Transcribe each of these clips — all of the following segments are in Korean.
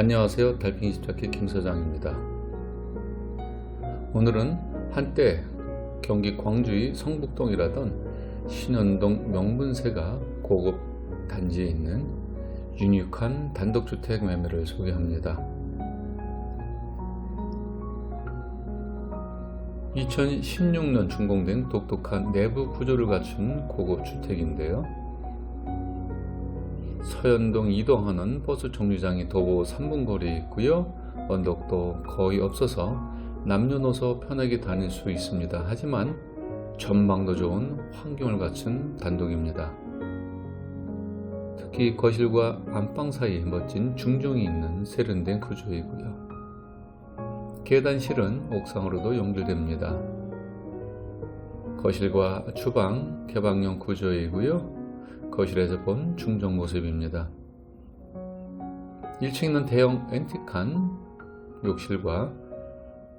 안녕하세요. 달팽이 집착기 김서장입니다. 오늘은 한때 경기 광주의 성북동이라던 신현동 명분세가 고급 단지에 있는 유니크한 단독주택 매매를 소개합니다. 2016년 준공된 독특한 내부 구조를 갖춘 고급 주택인데요. 서현동 이동하는 버스 정류장이 도보 3분 거리에 있고요. 언덕도 거의 없어서 남녀노소 편하게 다닐 수 있습니다. 하지만 전망도 좋은 환경을 갖춘 단독입니다. 특히 거실과 안방 사이에 멋진 중정이 있는 세련된 구조이고요. 계단실은 옥상으로도 연결됩니다. 거실과 주방 개방형 구조이고요. 거실에서 본 중정 모습입니다. 1층에는 대형 앤틱한 욕실과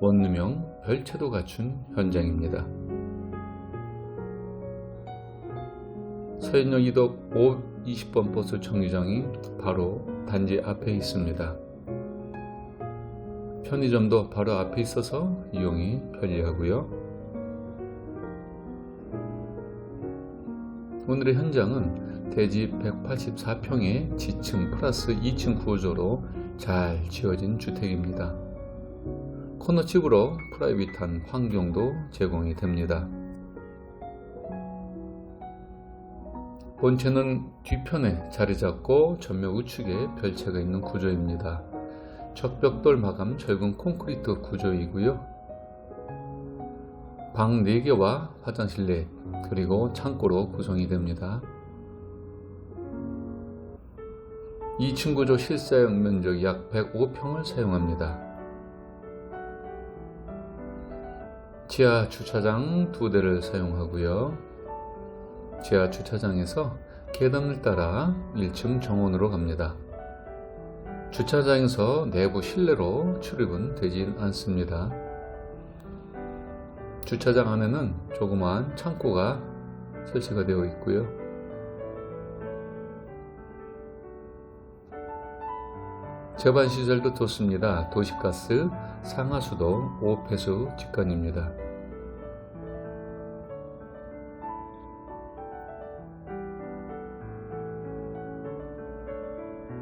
원룸형 별채도 갖춘 현장입니다. 서현역 이덕 5 20번 버스 정류장이 바로 단지 앞에 있습니다. 편의점도 바로 앞에 있어서 이용이 편리하고요. 오늘의 현장은 대지 184평의 지층 플러스 2층 구조로 잘 지어진 주택입니다. 코너집으로 프라이빗한 환경도 제공이 됩니다. 본체는 뒤편에 자리 잡고 전면 우측에 별채가 있는 구조입니다. 적벽돌 마감 철근 콘크리트 구조이고요. 방 4개와 화장실 넷 그리고 창고로 구성이 됩니다. 2층 구조 실사용 면적 약 105평을 사용합니다. 지하 주차장 두 대를 사용하고요. 지하 주차장에서 계단을 따라 1층 정원으로 갑니다. 주차장에서 내부 실내로 출입은 되진 않습니다. 주차장 안에는 조그마한 창고가 설치가 되어 있고요. 제반 시설도 좋습니다. 도시가스, 상하수도, 오폐수 직관입니다.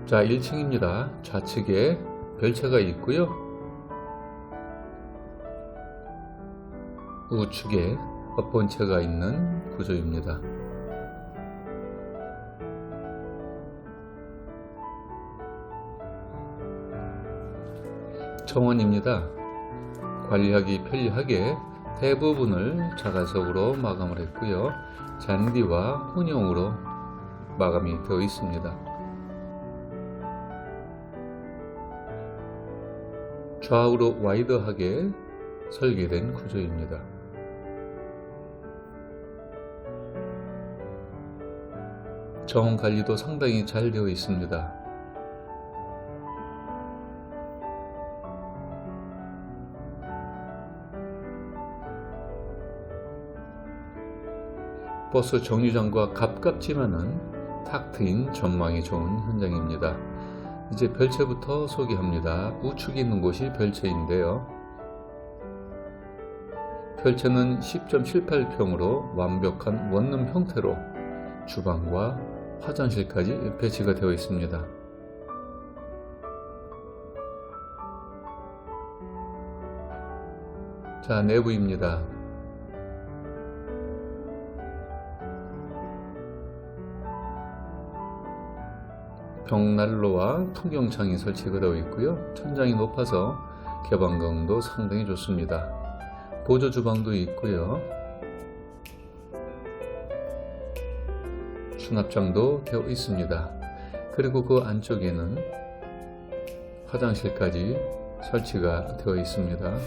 자, 1층입니다. 좌측에 별채가 있고요. 우측에 엎본체가 있는 구조입니다. 정원입니다. 관리하기 편리하게 대부분을 자가석으로 마감을 했고요. 잔디와 혼용으로 마감이 되어 있습니다. 좌우로 와이드하게 설계된 구조입니다. 정원 관리도 상당히 잘 되어 있습니다. 버스 정류장과 가깝지만은 탁 트인 전망이 좋은 현장입니다. 이제 별채부터 소개합니다. 우측에 있는 곳이 별채인데요. 별채는 10.78평으로 완벽한 원룸 형태로 주방과 화장실까지 배치가 되어 있습니다. 자, 내부입니다. 벽난로와 풍경창이 설치가 되어 있고요. 천장이 높아서 개방감도 상당히 좋습니다. 보조 주방도 있고요. 수납장도 되어 있습니다. 그리고 그 안쪽에는 화장실까지 설치가 되어 있습니다.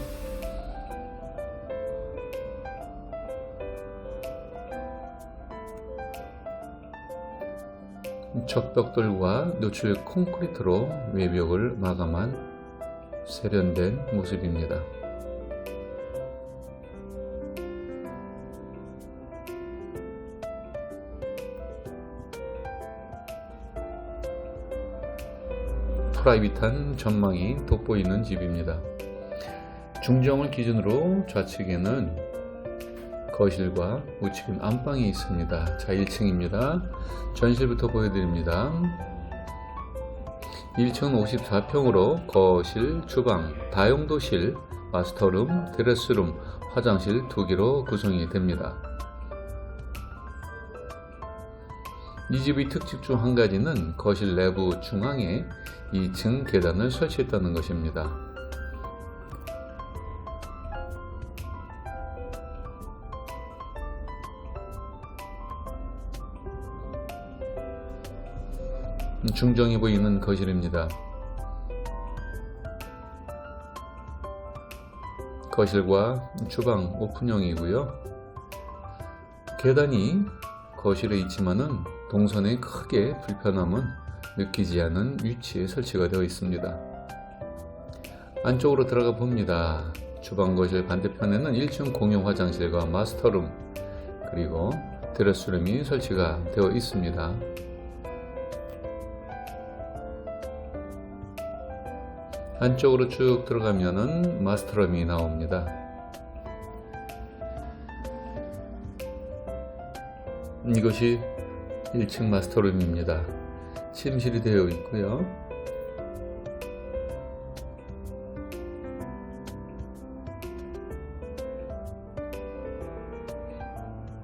적벽돌과 노출 콘크리트로 외벽을 마감한 세련된 모습입니다. 프라이빗한 전망이 돋보이는 집입니다. 중정을 기준으로 좌측에는 거실과 우측은 안방이 있습니다. 자, 1층입니다. 전실부터 보여드립니다. 1층 54평으로 거실, 주방, 다용도실, 마스터룸, 드레스룸, 화장실 두 개로 구성이 됩니다. 이 집의 특징 중 한 가지는 거실 내부 중앙에 2층 계단을 설치했다는 것입니다. 중정해 보이는 거실입니다. 거실과 주방 오픈형이고요. 계단이 거실에 있지만은 동선에 크게 불편함은 느끼지 않은 위치에 설치가 되어 있습니다. 안쪽으로 들어가 봅니다. 주방 거실 반대편에는 1층 공용 화장실과 마스터룸 그리고 드레스룸이 설치가 되어 있습니다. 안쪽으로 쭉 들어가면은 마스터룸이 나옵니다. 이것이 1층 마스터룸입니다. 침실이 되어 있고요.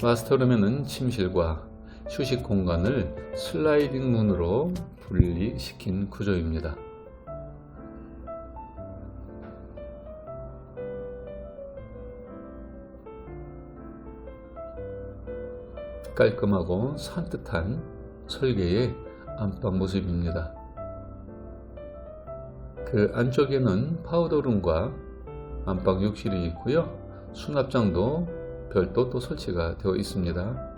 마스터룸에는 침실과 휴식 공간을 슬라이딩 문으로 분리시킨 구조입니다. 깔끔하고 산뜻한 설계의 안방 모습입니다. 그 안쪽에는 파우더룸과 안방 욕실이 있고요. 수납장도 별도 또 설치가 되어 있습니다.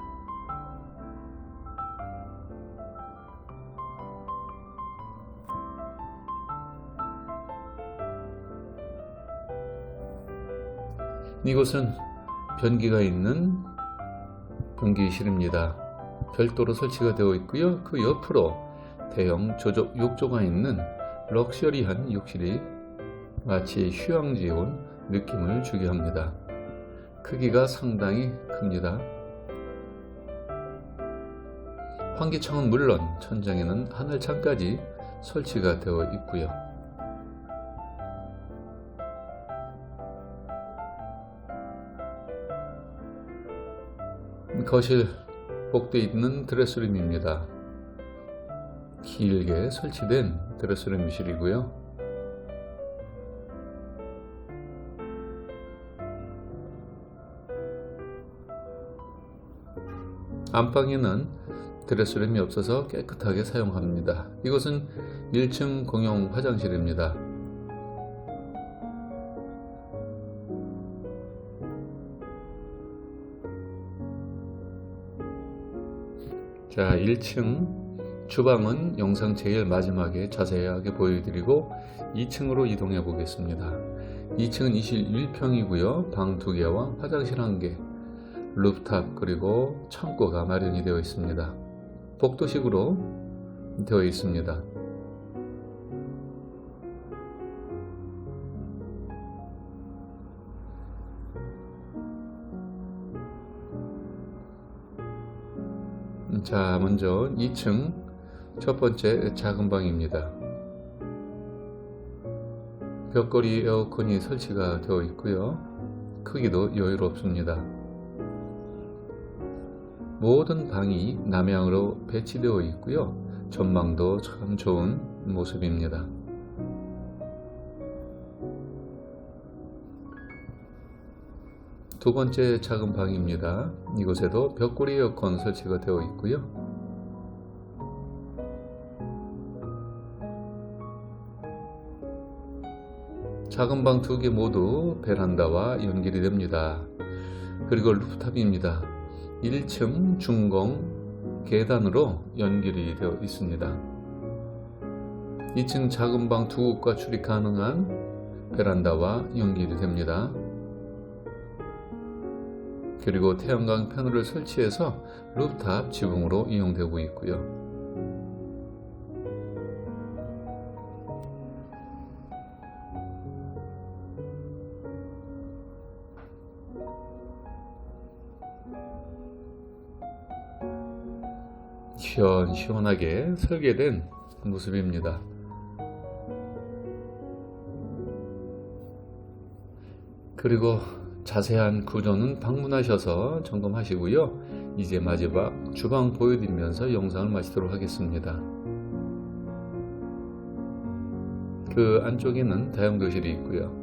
이곳은 변기가 있는 변기실입니다. 별도로 설치가 되어 있고요. 그 옆으로 대형 조조, 욕조가 있는 럭셔리한 욕실이 마치 휴양지에 온 느낌을 주게 합니다. 크기가 상당히 큽니다. 환기창은 물론 천장에는 하늘창까지 설치가 되어 있고요. 거실 복도에 있는 드레스룸입니다. 길게 설치된 드레스룸실이고요. 안방에는 드레스룸이 없어서 깨끗하게 사용합니다. 이곳은 1층 공용 화장실입니다. 자, 1층 주방은 영상 제일 마지막에 자세하게 보여드리고 2층으로 이동해 보겠습니다. 2층은 21평이고요. 방 2개와 화장실 1개, 루프탑 그리고 창고가 마련이 되어 있습니다. 복도식으로 되어 있습니다. 자, 먼저 2층 첫 번째 작은 방입니다. 벽걸이 에어컨이 설치가 되어 있고요. 크기도 여유롭습니다. 모든 방이 남향으로 배치되어 있고요. 전망도 참 좋은 모습입니다. 두 번째 작은 방입니다. 이곳에도 벽걸이 에어컨 설치가 되어 있고요. 작은 방 두 개 모두 베란다와 연결이 됩니다. 그리고 루프탑입니다. 1층 중공 계단으로 연결이 되어 있습니다. 2층 작은 방 두 곳과 출입 가능한 베란다와 연결이 됩니다. 그리고 태양광 패널을 설치해서 루프탑 지붕으로 이용되고 있고요. 시원시원하게 설계된 모습입니다. 그리고 자세한 구조는 방문하셔서 점검하시고요. 이제 마지막 주방 보여드리면서 영상을 마치도록 하겠습니다. 그 안쪽에는 다용도실이 있고요.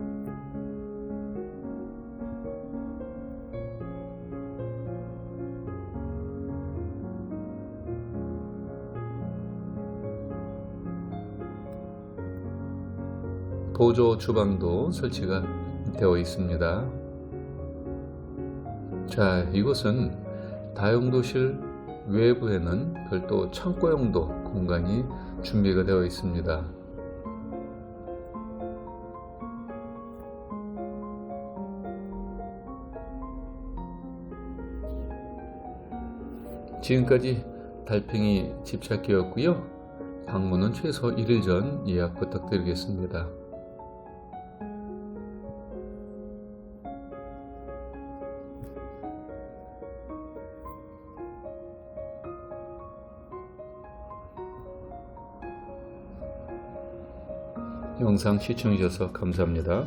보조 주방도 설치가 되어 있습니다. 자, 이곳은 다용도실 외부에는 별도 창고 용도 공간이 준비가 되어 있습니다. 지금까지 달팽이 집찾기였고요. 방문은 최소 1일 전 예약 부탁드리겠습니다. 영상 시청해 주셔서 감사합니다.